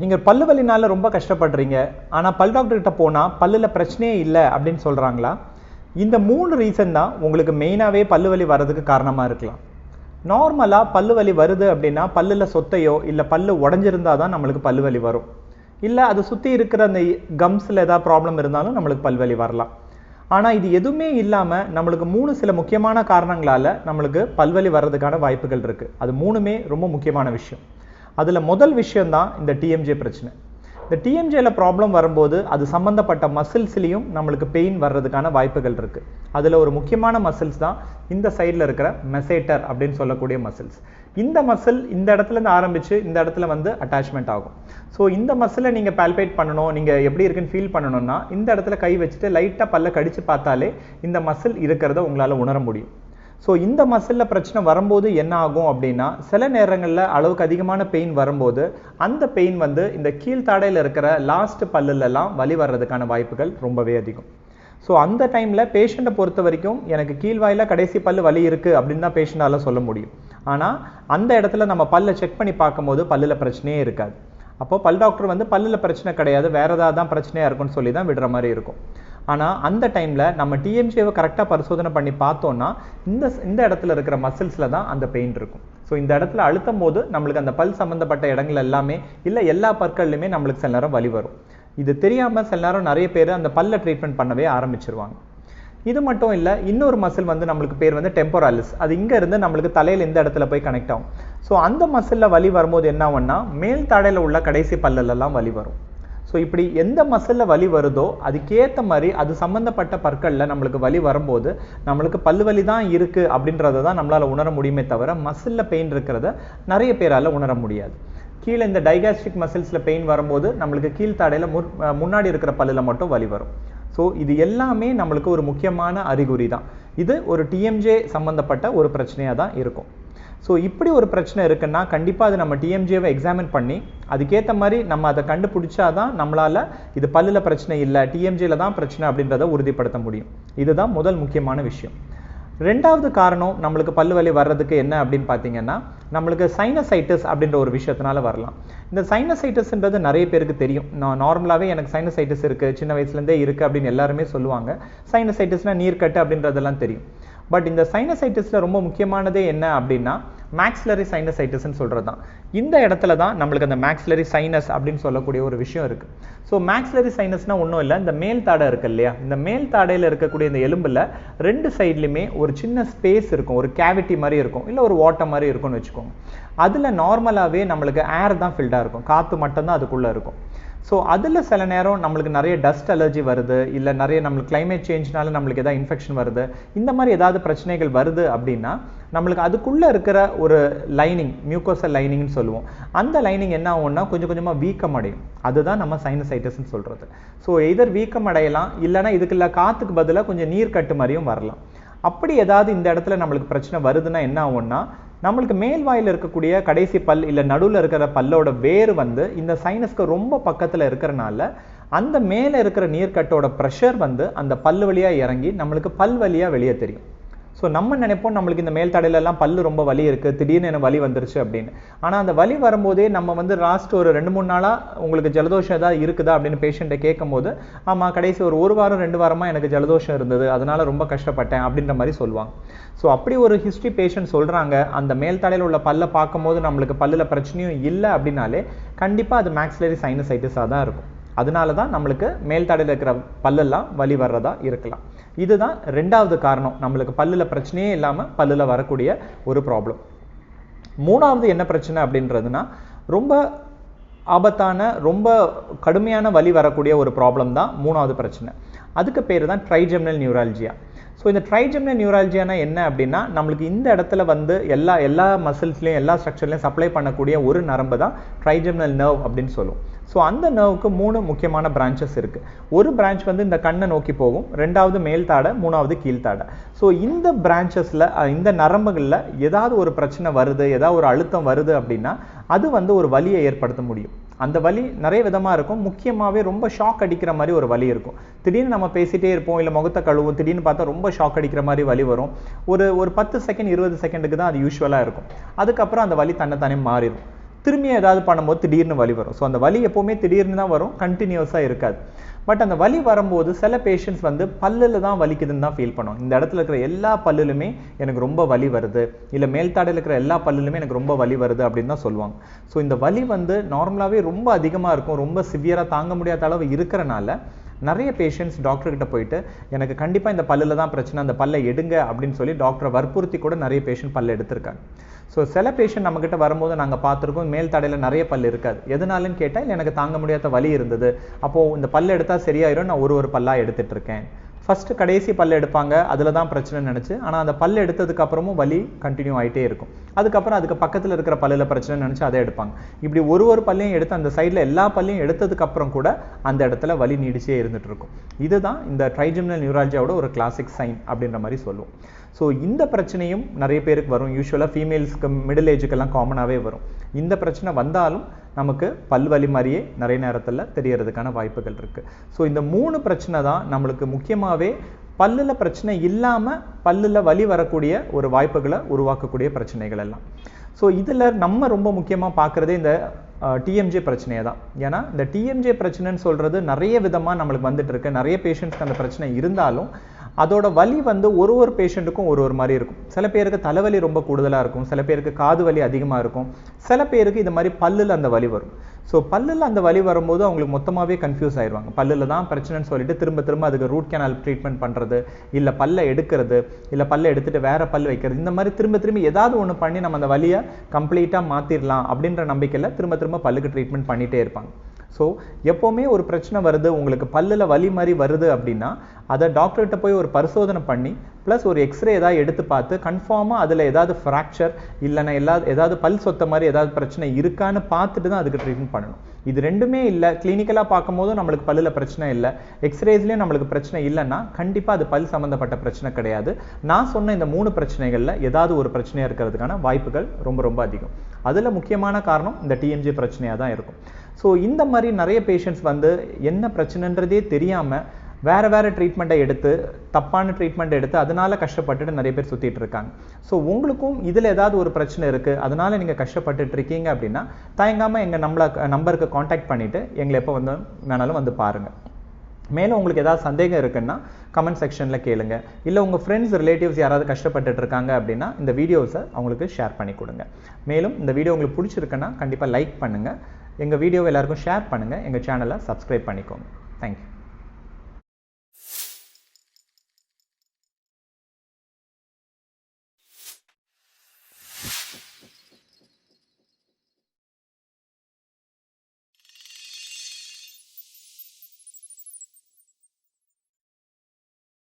நீங்கள் பல்லு வலினால ரொம்ப கஷ்டப்படுறீங்க. ஆனால் பல் டாக்டர்கிட்ட போனால் பல்லில் பிரச்சனையே இல்லை அப்படின்னு சொல்கிறாங்களா இந்த மூணு ரீசன் தான் உங்களுக்கு மெயினாகவே பல்லு வலி வர்றதுக்கு காரணமாக இருக்கலாம். நார்மலாக பல்லு வலி வருது அப்படின்னா பல்லில் சொத்தையோ இல்லை பல்லு உடஞ்சிருந்தா தான் நம்மளுக்கு பல்லு வலி வரும். இல்லை அது சுற்றி இருக்கிற அந்த கம்ஸில் ஏதாவது ப்ராப்ளம் இருந்தாலும் நம்மளுக்கு பல்வலி வரலாம். ஆனால் இது எதுவுமே இல்லாமல் நம்மளுக்கு மூணு சில முக்கியமான காரணங்களால் நம்மளுக்கு பல்வலி வர்றதுக்கான வாய்ப்புகள் இருக்குது அது மூணுமே ரொம்ப முக்கியமான விஷயம். அதில் முதல் விஷயந்தான் இந்த டிஎம்ஜே பிரச்சனை. இந்த டிஎம்ஜேல ப்ராப்ளம் வரும்போது அது சம்மந்தப்பட்ட மசில்ஸ்லேயும் நம்மளுக்கு பெயின் வர்றதுக்கான வாய்ப்புகள் இருக்குது அதில் ஒரு முக்கியமான மசில்ஸ் தான் இந்த சைடில் இருக்கிற மெசேட்டர் அப்படின்னு சொல்லக்கூடிய மசில்ஸ் இந்த மசில் இந்த இடத்துலேருந்து ஆரம்பித்து இந்த இடத்துல வந்து அட்டாச்மெண்ட் ஆகும். ஸோ இந்த மசிலை நீங்கள் பால்பேட் பண்ணணும் நீங்கள் எப்படி இருக்குன்னு ஃபீல் பண்ணணும்னா இந்த இடத்துல கை வச்சுட்டு லைட்டாக பல்ல கடித்து பார்த்தாலே இந்த மசில் இருக்கிறத உங்களால் உணர முடியும். ஸோ இந்த மசிலில் பிரச்சனை வரும்போது என்ன ஆகும் அப்படின்னா சில நேரங்களில் அளவுக்கு அதிகமான பெயின் வரும்போது அந்த பெயின் வந்து இந்த கீழ்த்தாடையில் இருக்கிற லாஸ்ட் பல்லுலலாம் வலி வர்றதுக்கான வாய்ப்புகள் ரொம்பவே அதிகம். ஸோ அந்த டைமில் பேஷண்ட்டை பொறுத்த வரைக்கும் எனக்கு கீழ்வாயில் கடைசி பல்லு வலி இருக்குது அப்படின்னு தான் பேஷண்ட்டால் சொல்ல முடியும். ஆனால் அந்த இடத்துல நம்ம பல்லை செக் பண்ணி பார்க்கும்போது பல்லில் பிரச்சனையே இருக்காது. அப்போ பல் டாக்டர் வந்து பல்லில் பிரச்சனை கிடையாது வேறு ஏதாவது தான் பிரச்சனையாக இருக்கும்னு சொல்லி தான் விடுற மாதிரி இருக்கும். ஆனால் அந்த டைமில் நம்ம டிஎம்ஜியை கரெக்டாக பரிசோதனை பண்ணி பார்த்தோன்னா இந்த இந்த இடத்துல இருக்கிற மசில்ஸில் தான் அந்த பெயின் இருக்கும். ஸோ இந்த இடத்துல அழுத்தும் போது நம்மளுக்கு அந்த பல் சம்மந்தப்பட்ட இடங்கள் எல்லாமே இல்லை எல்லா பற்கள்லையுமே நம்மளுக்கு சில நேரம் வலி வரும். இது தெரியாமல் சில நேரம் நிறைய பேர் அந்த பல்ல ட்ரீட்மெண்ட் பண்ணவே ஆரம்பிச்சிருவாங்க. இது மட்டும் இல்லை இன்னொரு மசில் வந்து நம்மளுக்கு பேர் வந்து டெம்போராலிஸ் அது இங்கே இருந்து நம்மளுக்கு தலையில் இந்த இடத்துல போய் கனெக்ட் ஆகும். ஸோ அந்த மசிலில் வலி வரும்போது என்ன ஆகும்னா மேல் தடையில் உள்ள கடைசி பல்லெல்லாம் வலி வரும். ஸோ இப்படி எந்த மசிலில் வலி வருதோ அதுக்கேற்ற மாதிரி அது சம்மந்தப்பட்ட பற்களில் நம்மளுக்கு வலி வரும்போது நம்மளுக்கு பல்லு வலி தான் இருக்குது அப்படின்றத தான் நம்மளால் உணர முடியுமே தவிர மசிலில் பெயின் இருக்கிறத நிறைய பேரால் உணர முடியாது. கீழே இந்த டைகாஸ்டிக் மசில்ஸில் பெயின் வரும்போது நம்மளுக்கு கீழ்த்தாடையில் முன் முன்னாடி இருக்கிற பல்லில் மட்டும் வலி வரும். ஸோ இது எல்லாமே நம்மளுக்கு ஒரு முக்கியமான அறிகுறி தான். இது ஒரு டிஎம்ஜே சம்மந்தப்பட்ட ஒரு பிரச்சனையாக தான் இருக்கும். ஸோ இப்படி ஒரு பிரச்சனை இருக்குன்னா கண்டிப்பாக அது நம்ம டிஎம்ஜேவை எக்ஸாமின் பண்ணி அதுக்கேற்ற மாதிரி நம்ம அதை கண்டுபிடிச்சா தான் நம்மளால் இது பல்லில் பிரச்சனை இல்லை டிஎம்ஜியில் தான் பிரச்சனை அப்படின்றத உறுதிப்படுத்த முடியும். இதுதான் முதல் முக்கியமான விஷயம். ரெண்டாவது காரணம் நம்மளுக்கு பல்லு வலி வர்றதுக்கு என்ன அப்படின்னு பார்த்தீங்கன்னா நம்மளுக்கு சைனசைட்டிஸ் அப்படின்ற ஒரு விஷயத்தினால வரலாம். இந்த சைனசைட்டிஸ்ன்றது நிறைய பேருக்கு தெரியும். நான் நார்மலாகவே எனக்கு சைனசைட்டிஸ் இருக்குது சின்ன வயசுலேருந்தே இருக்குது அப்படின்னு எல்லாருமே சொல்லுவாங்க. சைனசைட்டிஸ்னால் நீர்க்கட்டு அப்படின்றதெல்லாம் தெரியும். பட் இந்த சைனசைட்டிஸில் ரொம்ப முக்கியமானதே என்ன அப்படின்னா மேக்ஸ்லரி சைனசைட்டிஸ்ன்னு சொல்கிறது தான் இந்த இடத்துல தான் நம்மளுக்கு அந்த மேக்ஸ்லரி சைனஸ் அப்படின்னு சொல்லக்கூடிய ஒரு விஷயம் இருக்குது ஸோ மேக்ஸ்லரி சைனஸ்னால் ஒன்றும் இல்லை இந்த மேல் தாடை இருக்கு இல்லையா? இந்த மேல் தாடையில் இருக்கக்கூடிய இந்த எலும்பில் ரெண்டு சைட்லையுமே ஒரு சின்ன ஸ்பேஸ் இருக்கும். ஒரு கேவிட்டி மாதிரி இருக்கும். இல்லை ஒரு ஓட்டை மாதிரி இருக்கும்னு வச்சுக்கோங்க. அதில் நார்மலாகவே நம்மளுக்கு ஏர் தான் ஃபில்டாக இருக்கும். காற்று மட்டும்தான் அதுக்குள்ளே இருக்கும். ஸோ அதில் சில நேரம் நம்மளுக்கு நிறைய டஸ்ட் அலர்ஜி வருது இல்லை நிறைய நம்மளுக்கு கிளைமேட் சேஞ்ச்னால நம்மளுக்கு எதாவது இன்ஃபெக்ஷன் வருது. இந்த மாதிரி ஏதாவது பிரச்சனைகள் வருது அப்படின்னா நம்மளுக்கு அதுக்குள்ளே இருக்கிற ஒரு லைனிங் மியூக்கோசல் லைனிங்னு சொல்லுவோம். அந்த லைனிங் என்ன ஆகும்னா கொஞ்சம் கொஞ்சமாக வீக்கம் அடையும். அதுதான் நம்ம சைனசைட்டிஸ்னு சொல்கிறது ஸோ எதர் வீக்கம் அடையலாம் இல்லைனா இதுக்குள்ள காற்றுக்கு பதிலாக கொஞ்சம் நீர் கட்டு மாதிரியும் வரலாம். அப்படி ஏதாவது இந்த இடத்துல நம்மளுக்கு பிரச்சனை வருதுன்னா என்ன ஆகும்னா நம்மளுக்கு மேல் வாயில் இருக்கக்கூடிய கடைசி பல் இல்லை நடுவில் இருக்கிற பல்லோட வேர் வந்து இந்த சைனஸ்க்கு ரொம்ப பக்கத்தில் இருக்கிறனால அந்த மேலே இருக்கிற நீர்க்கட்டோட ப்ரெஷர் வந்து அந்த பல்லு வழியாக இறங்கி நம்மளுக்கு பல் வழியாக வெளியே தெரியும். ஸோ நம்ம நினைப்போம் நம்மளுக்கு இந்த மேல் தடையிலலாம் பல்லு ரொம்ப வலி இருக்குது திடீர்னு எனக்கு வலி வந்துருச்சு அப்படின்னு. ஆனால் அந்த வலி வரும்போதே நம்ம வந்து லாஸ்ட் ஒரு ரெண்டு மூணு நாளாக உங்களுக்கு ஜலதோஷம் ஏதாவது இருக்குதா அப்படின்னு பேஷண்ட்டை கேட்கும் போது ஆமாம் கடைசி ஒரு ஒரு வாரம் ரெண்டு வாரமாக எனக்கு ஜலதோஷம் இருந்தது. அதனால் ரொம்ப கஷ்டப்பட்டேன் அப்படின்ற மாதிரி சொல்லுவாங்க. ஸோ அப்படி ஒரு ஹிஸ்ட்ரி பேஷண்ட் சொல்கிறாங்க அந்த மேல் தடையில் உள்ள பல்லை பார்க்கும்போது நம்மளுக்கு பல்லில் பிரச்சனையும் இல்லை அப்படின்னாலே கண்டிப்பாக அது மேக்ஸ்லரி சைனசைட்டிஸாக தான் இருக்கும். அதனால தான் நம்மளுக்கு மேல் தடையில் இருக்கிற பல்லெல்லாம் வலி வர்றதா இருக்கலாம். இதுதான் ரெண்டாவது காரணம். நம்மளுக்கு பல்லில் பிரச்சனையே இல்லாமல் பல்லில் வரக்கூடிய ஒரு ப்ராப்ளம் மூணாவது என்ன பிரச்சனை அப்படின்றதுனா ரொம்ப ஆபத்தான ரொம்ப கடுமையான வலி வரக்கூடிய ஒரு ப்ராப்ளம் தான் மூணாவது பிரச்சனை. அதுக்கு பேர் தான் ட்ரைஜெமினல் நியூராலஜியா ஸோ இந்த ட்ரைஜெமினல் நியூராலஜியானா என்ன அப்படின்னா நம்மளுக்கு இந்த இடத்துல வந்து எல்லா எல்லா மசில்ஸ்லையும் எல்லா ஸ்ட்ரக்சர்லையும் சப்ளை பண்ணக்கூடிய ஒரு நரம்பு தான் ட்ரைஜெமினல் நர்வ் அப்படின்னு சொல்லுவோம். ஸோ அந்த நர்வுக்கு மூணு முக்கியமான பிரான்ச்சஸ் இருக்குது ஒரு பிரான்ச் வந்து இந்த கண்ணை நோக்கி போகும். ரெண்டாவது மேல் தாடை மூணாவது கீழ்த்தாடை ஸோ இந்த பிரான்ச்சஸில் இந்த நரம்புகளில் ஏதாவது ஒரு பிரச்சனை வருது ஏதாவது ஒரு அழுத்தம் வருது அப்படின்னா அது வந்து ஒரு வலியை ஏற்படுத்த முடியும். அந்த வலி நிறைய விதமாக இருக்கும். முக்கியமாகவே ரொம்ப ஷாக் அடிக்கிற மாதிரி ஒரு வலி இருக்கும். திடீர்னு நம்ம பேசிகிட்டே இருப்போம் இல்லை முகத்தை கழுவும் திடீர்னு பார்த்தா ரொம்ப ஷாக் அடிக்கிற மாதிரி வலி வரும். ஒரு ஒரு பத்து செகண்ட் இருபது செகண்டுக்கு தான் அது யூஸ்வலாக இருக்கும். அதுக்கப்புறம் அந்த வலி தன்னைத்தானே மாறிடும். திரும்பி ஏதாவது பண்ணும்போது திடீர்னு வலி வரும். ஸோ அந்த வலி எப்போவுமே திடீர்னு தான் வரும். கண்டினியூஸாக இருக்காது. பட் அந்த வலி வரும்போது சில பேஷண்ட்ஸ் வந்து பல்லில் தான் வலிக்குதுன்னு தான் ஃபீல் பண்ணுவோம் இந்த இடத்துல இருக்கிற எல்லா பல்லுலுமே எனக்கு ரொம்ப வலி வருது. இல்லை மேல்தாடையில் இருக்கிற எல்லா பல்லுலுமே எனக்கு ரொம்ப வலி வருது அப்படின்னு தான் சொல்லுவாங்க. ஸோ இந்த வலி வந்து நார்மலாகவே ரொம்ப அதிகமாக இருக்கும். ரொம்ப சிவியராக தாங்க முடியாத அளவு இருக்கிறனால நிறைய பேஷண்ட்ஸ் டாக்டர்கிட்ட போயிட்டு எனக்கு கண்டிப்பாக இந்த பல்லில் தான் பிரச்சனை. அந்த பல்லை எடுங்க அப்படின்னு சொல்லி டாக்டரை வற்புறுத்தி கூட நிறைய பேஷண்ட் பல்ல எடுத்திருக்காங்க. ஸோ சில பேஷண்ட் நம்மக்கிட்ட வரும்போது நாங்கள் பார்த்துருக்கோம் மேல் தடையில் நிறைய பல் இருக்காது. எதனாலன்னு கேட்டால் இல்லை எனக்கு தாங்க முடியாத வலி இருந்தது. அப்போது இந்த பல் எடுத்தால் சரியாயிரும் நான் ஒரு ஒரு பல்லாக எடுத்துட்டு இருக்கேன். ஃபஸ்ட்டு கடைசி பல் எடுப்பாங்க. அதில் தான் பிரச்சனை நினச்சி ஆனால் அந்த பல் எடுத்ததுக்கு அப்புறமும் வலி கண்டினியூ ஆகிட்டே இருக்கும். அதுக்கப்புறம் அதுக்கு பக்கத்தில் இருக்கிற பல்லில் பிரச்சனை நினச்சி அதை எடுப்பாங்க. இப்படி ஒரு ஒரு பல்லையும் எடுத்து அந்த சைடில் எல்லா பல்லையும் எடுத்ததுக்கப்புறம் கூட அந்த இடத்துல வலி நீடிச்சே இருந்துட்டு இருக்கும். இதுதான் இந்த ட்ரைஜிமினல் நியூராலஜியோட ஒரு கிளாசிக் சைன் அப்படின்ற மாதிரி சொல்லுவோம். ஸோ இந்த பிரச்சனையும் நிறைய பேருக்கு வரும். யூஸ்வலாக ஃபீமேல்ஸ்க்கு மிடில் ஏஜுக்கெல்லாம் காமனாகவே வரும். இந்த பிரச்சனை வந்தாலும் நமக்கு பல்வலி மாதிரியே நிறைய நேரத்தில் தெரியறதுக்கான வாய்ப்புகள் இருக்குது ஸோ இந்த மூணு பிரச்சனை தான் நம்மளுக்கு முக்கியமாகவே பல்லில் பிரச்சனை இல்லாமல் பல்லில் வலி வரக்கூடிய ஒரு வாய்ப்புகளை உருவாக்கக்கூடிய பிரச்சனைகள் எல்லாம். ஸோ இதில் நம்ம ரொம்ப முக்கியமாக பார்க்குறதே இந்த டிஎம்ஜே பிரச்சனையை தான். ஏன்னா இந்த டிஎம்ஜே பிரச்சனைன்னு சொல்கிறது நிறைய விதமாக நம்மளுக்கு வந்துட்டு இருக்கு. நிறைய பேஷண்ட்ஸ்க்கு அந்த பிரச்சனை இருந்தாலும் அதோட வலி வந்து ஒரு ஒரு பேஷண்ட்டுக்கும் ஒரு ஒரு மாதிரி இருக்கும். சில பேருக்கு தலைவலி ரொம்ப கூடுதலாக இருக்கும். சில பேருக்கு காது வலி அதிகமாக இருக்கும். சில பேருக்கு இது மாதிரி பல்லில் அந்த வலி வரும். ஸோ பல்லில் அந்த வலி வரும்போது அவங்களுக்கு மொத்தமாகவே கன்ஃபியூஸ் ஆயிடுவாங்க. பல்லில் தான் பிரச்சனைன்னு சொல்லிட்டு திரும்ப திரும்ப அதுக்கு ரூட் கேனால் ட்ரீட்மெண்ட் பண்ணுறது இல்லை பல்லை எடுக்கிறது இல்லை பல்லை எடுத்துட்டு வேற பல் வைக்கிறது இந்த மாதிரி திரும்ப திரும்ப ஏதாவது ஒன்று பண்ணி நம்ம அந்த வலியை கம்ப்ளீட்டாக மாற்றிடலாம் அப்படின்ற நம்பிக்கையில் திரும்ப திரும்ப பல்லுக்கு ட்ரீட்மெண்ட் பண்ணிகிட்டே இருப்பாங்க. ஸோ எப்போவுமே ஒரு பிரச்சனை வருது உங்களுக்கு பல்லில் வலி மாதிரி வருது அப்படின்னா அதை டாக்டர்கிட்ட போய் ஒரு பரிசோதனை பண்ணி ப்ளஸ் ஒரு எக்ஸ்ரே ஏதாவது எடுத்து பார்த்து கன்ஃபார்மாக அதில் ஏதாவது ஃப்ராக்சர் இல்லைன்னா எல்லா ஏதாவது பல் சொத்த மாதிரி ஏதாவது பிரச்சனை இருக்கான்னு பார்த்துட்டு தான் அதுக்கு ட்ரீட்மெண்ட் பண்ணணும். இது ரெண்டுமே இல்லை. கிளினிக்கலாக பார்க்கும்போது நம்மளுக்கு பல்லில் பிரச்சனை இல்லை. எக்ஸ்ரேஸ்லேயும் நம்மளுக்கு பிரச்சனை இல்லைன்னா கண்டிப்பாக அது பல் சம்மந்தப்பட்ட பிரச்சனை கிடையாது. நான் சொன்ன இந்த மூணு பிரச்சனைகளில் ஏதாவது ஒரு பிரச்சனையாக இருக்கிறதுக்கான வாய்ப்புகள் ரொம்ப ரொம்ப அதிகம். அதில் முக்கியமான காரணம் இந்த டிஎம்ஜி பிரச்சனையாக தான் இருக்கும். ஸோ இந்த மாதிரி நிறைய பேஷண்ட்ஸ் வந்து என்ன பிரச்சனைன்றதே தெரியாமல் வேறு வேறு ட்ரீட்மெண்ட்டை எடுத்து தப்பான ட்ரீட்மெண்ட் எடுத்து அதனால் கஷ்டப்பட்டுட்டு நிறைய பேர் சுற்றிட்டு இருக்காங்க. ஸோ உங்களுக்கும் இதில் ஏதாவது ஒரு பிரச்சனை இருக்குது அதனால் நீங்கள் கஷ்டப்பட்டுட்டு இருக்கீங்க அப்படின்னா தயங்காமல் எங்கள் நம்மளை நம்பருக்கு காண்டாக்ட் பண்ணிவிட்டு எங்களை எப்போ வந்து வேணாலும் வந்து பாருங்கள் மேலும் உங்களுக்கு ஏதாவது சந்தேகம் இருக்குன்னா கமெண்ட் செக்ஷனில் கேளுங்க. இல்லை உங்கள் ஃப்ரெண்ட்ஸ் ரிலேட்டிவ்ஸ் யாராவது கஷ்டப்பட்டுட்டு இருக்காங்க அப்படின்னா இந்த வீடியோஸை அவங்களுக்கு ஷேர் பண்ணி கொடுங்க. மேலும் இந்த வீடியோ உங்களுக்கு பிடிச்சிருக்குன்னா கண்டிப்பாக லைக் பண்ணுங்கள் எங்கள் வீடியோவை எல்லாருக்கும் ஷேர் பண்ணுங்கள் எங்கள் சேனலை சப்ஸ்கிரைப் பண்ணிக்கோங்க. தேங்க்யூ